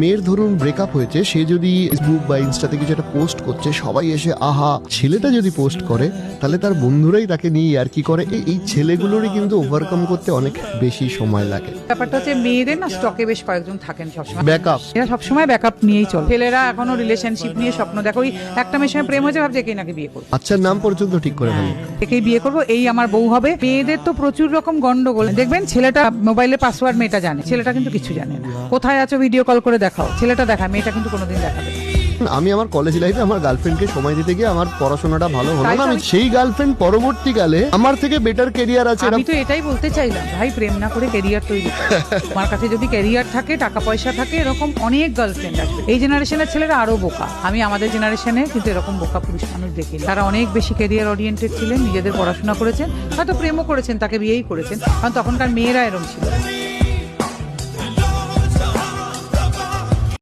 মেয়ের ধরুন ব্রেকআপ হয়েছে সে যদি ফেসবুক বা ইনস্টাতে কিছু একটা পোস্ট করছে সবাই এসে আহা ছেলেটা যদি পোস্ট করে তাহলে তার বন্ধুরাই তাকে নিয়ে আর কি করে? এই- ছেলেগুলোরই কিন্তু ওভারকাম করতে অনেক বেশি সময় লাগে। ব্যাপারটা হচ্ছে মেয়েদের না স্টকে বেশ কয়েকজন থাকেন সবসময়। ব্যাকআপ এরা সবসময় ব্যাকআপ নিয়েই চলে। ছেলেরা এখনও রিলেশনশিপ নিয়ে স্বপ্ন দেখো। ওই একটা মেয়ের সঙ্গে প্রেম হয়েছে ভাবছে একেই নাকি বিয়ে করব। আচ্ছা নাম পর্যন্ত ঠিক করে ফেলে। একেই বিয়ে করব এই আমার বউ হবে। মেয়েদের তো প্রচুর রকম গন্ডগোল। দেখবেন ছেলেটা মোবাইলে পাসওয়ার্ড মেয়েটা জানে। ছেলেটা কিন্তু কিছু জানে না। কোথায় আছো ভিডিও কল করে দেখাও ছেলেটা দেখায় মেয়েটা কিন্তু কোনোদিন দেখাবে না। আমি আমার কলেজ লাইফে আমার গার্লফ্রেন্ডকে সময় দিতে গিয়ে আমার পড়াশোনাটা ভালো হলো না। আমি সেই গার্লফ্রেন্ড পরবর্তীকালে আমার থেকে বেটার কেরিয়ার আছে আমি তো এটাই বলতে চাইলাম ভাই প্রেম না করে ক্যারিয়ার তৈরি করো। তোমার কাছে যদি ক্যারিয়ার থাকে টাকা পয়সা থাকে এরকম অনেক গার্লফ্রেন্ড আসবে। এই জেনারেশনের ছেলেরা আরও বোকা। আমি আমাদের জেনারেশনে কিন্তু এরকম বোকা পুরুষ মানুষ দেখিনি। তারা অনেক বেশি ক্যারিয়ার ওরিয়েন্টেড ছিলেন নিজেদের পড়াশোনা করেছেন হয়তো প্রেমও করেছেন তাকে বিয়েই করেছেন। কারণ তখনকার মেয়েরা এরকম ছিল।